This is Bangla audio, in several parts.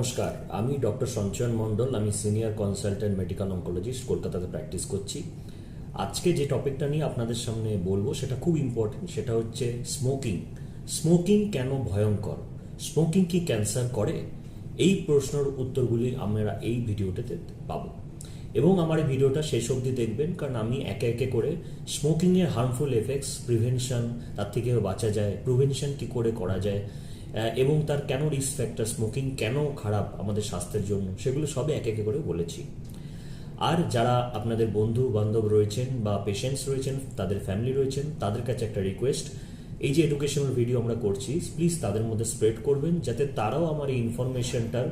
নমস্কার, আমি ডক্টর সঞ্চয়ন মণ্ডল, আমি সিনিয়র কনসালটেন্ট মেডিকেল অঙ্কোলজিস্ট কলকাতাতে প্র্যাকটিস করছি। আজকে যে টপিকটা নিয়ে আপনাদের সামনে বলব, সেটা খুব ইম্পর্টেন্ট সেটা হচ্ছে স্মোকিং স্মোকিং কেন ভয়ঙ্কর? স্মোকিং কি ক্যান্সার করে? এই প্রশ্নের উত্তরগুলি আমরা এই ভিডিওটাতে পাবো। এবং আমার এই ভিডিওটা শেষ অবধি দেখবেন, কারণ আমি একে একে করে স্মোকিংয়ের হার্মফুল এফেক্টস প্রিভেনশন তার থেকে বাঁচা যায়। প্রিভেনশন কি করে করা যায়? এবং তার কেন রিস্ক ফ্যাক্টর স্মোকিং কেন খারাপ আমাদের স্বাস্থ্যের জন্য, সেগুলো সবই একে একে করে বলেছি। আর যারা আপনাদের বন্ধু বান্ধব রয়েছেন বা পেশেন্টস রয়েছেন, তাদের ফ্যামিলি রয়েছেন, তাদের কাছে একটা রিকোয়েস্ট এই যে এডুকেশনাল ভিডিও আমরা করছি প্লিজ তাদের মধ্যে স্প্রেড করবেন, যাতে তারাও আমার এই ইনফরমেশনটার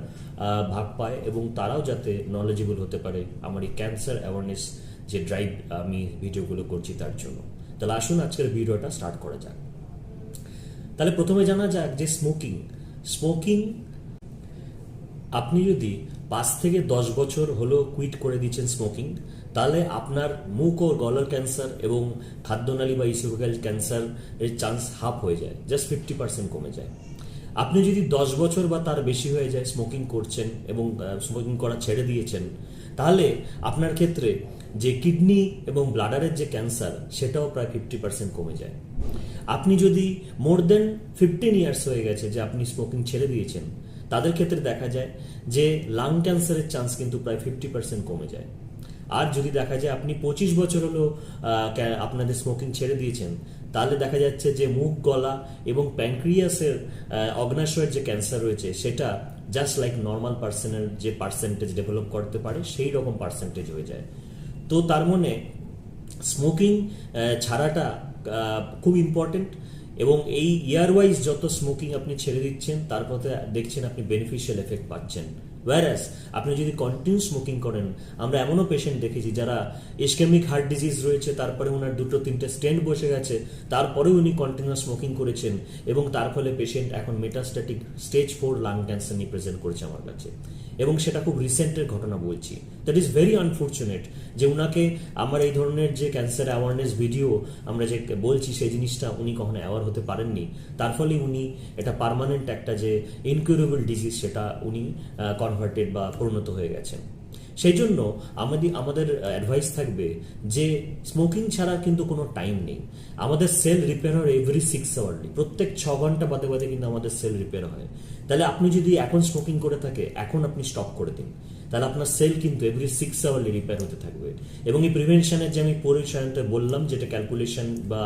ভাগ পায় এবং তারাও যাতে নলেজেবল হতে পারে আমার এই ক্যান্সার অ্যাওয়ারনেস যে ড্রাইভ আমি ভিডিওগুলো করছি তার জন্য। তাহলে আসুন আজকের ভিডিওটা স্টার্ট করা যাক। তাহলে প্রথমে জানা যাক যে স্মোকিং স্মোকিং আপনি যদি পাঁচ থেকে দশ বছর হলো কুইট করে দিচ্ছেন স্মোকিং তাহলে আপনার মুখ ও গলার ক্যান্সার এবং খাদ্যনালী বা ইসোফেগাল ক্যান্সার এর চান্স হাফ হয়ে যায় জাস্ট ফিফটি পার্সেন্ট কমে যায়। আপনি যদি দশ বছর বা তার বেশি হয়ে যায় স্মোকিং করছেন এবং স্মোকিং করা ছেড়ে দিয়েছেন, তাহলে আপনার ক্ষেত্রে যে কিডনি এবং ব্লাডারের যে ক্যান্সার সেটাও প্রায় ফিফটি পার্সেন্ট কমে যায়। আপনি যদি মোর দেন ফিফটিন ইয়ার্স হয়ে গেছে যে আপনি স্মোকিং ছেড়ে দিয়েছেন, তাদের ক্ষেত্রে দেখা যায় যে লাং ক্যান্সারের চান্স কিন্তু প্রায় ফিফটি পার্সেন্ট কমে যায়। আর যদি দেখা যায় আপনি পঁচিশ বছর হলো আপনাদের স্মোকিং ছেড়ে দিয়েছেন, তাহলে দেখা যাচ্ছে যে মুখ, গলা এবং প্যানক্রিয়াসের অগ্নাশয়ের যে ক্যান্সার রয়েছে, সেটা জাস্ট লাইক নর্মাল পার্সনের যে পার্সেন্টেজ ডেভেলপ করতে পারে, সেই রকম পার্সেন্টেজ হয়ে যায়। তো তার মানে স্মোকিং ছাড়াটা খুব ইম্পর্টেন্ট এবং এই ইয়ার ওয়াইজ যত স্মোকিং আপনি ছেড়ে দিচ্ছেন তারপরে দেখছেন আপনি বেনিফিশিয়াল এফেক্ট পাচ্ছেন। ওয়ারাস আপনি যদি কন্টিনিউ স্মোকিং করেন, আমরা এমনও পেশেন্ট দেখেছি যারা ইস্কেমিক হার্ট ডিজিজ রয়েছে, তারপরে ওনার দুটো তিনটে স্টেন্ট বসে গেছে, তারপরেও উনি কন্টিনিউ স্মোকিং করেছেন এবং তার ফলে পেশেন্ট এখন metastatic stage four lung cancer নিয়ে প্রেজেন্ট করেছে আমার কাছে। এবং সেটা খুব রিসেন্টের ঘটনা বলছি। দ্যাট ইজ ভেরি আনফর্চুনেট যে উনাকে আমার এই ধরনের যে ক্যান্সার অ্যাওয়ারনেস ভিডিও আমরা যে বলছি, সেই জিনিসটা উনি কখনো অ্যাওয়ার হতে পারেননি। তার ফলে উনি এটা পারমানেন্ট একটা যে ইনকিউরেবল ডিজিজ সেটা উনি কনভার্টেড বা পরিণত হয়ে গেছেন। সেই জন্য আমাদের আমাদের অ্যাডভাইস থাকবে যে স্মোকিং ছাড়া কিন্তু কোনো টাইম নেই। আমাদের সেল রিপেয়ার হয় এভরি সিক্স আওয়ারলি প্রত্যেক ছ ঘণ্টা বাদে বাদে কিন্তু আমাদের সেল রিপেয়ার হয়। তাহলে আপনি যদি এখন স্মোকিং করে থাকে, এখন আপনি স্টপ করে দিন। তাহলে আপনার সেল কিন্তু এভরি সিক্স আওয়ারলি রিপেয়ার হতে থাকবে। এবং এই প্রিভেনশনের যে আমি পরিচয়তে বললাম, যেটা ক্যালকুলেশন বা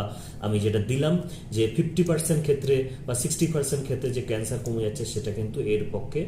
আমি যেটা দিলাম, যে ফিফটি পার্সেন্ট ক্ষেত্রে বা সিক্সটি পার্সেন্ট ক্ষেত্রে যে ক্যান্সার কমে যাচ্ছে, সেটা কিন্তু এর পক্ষে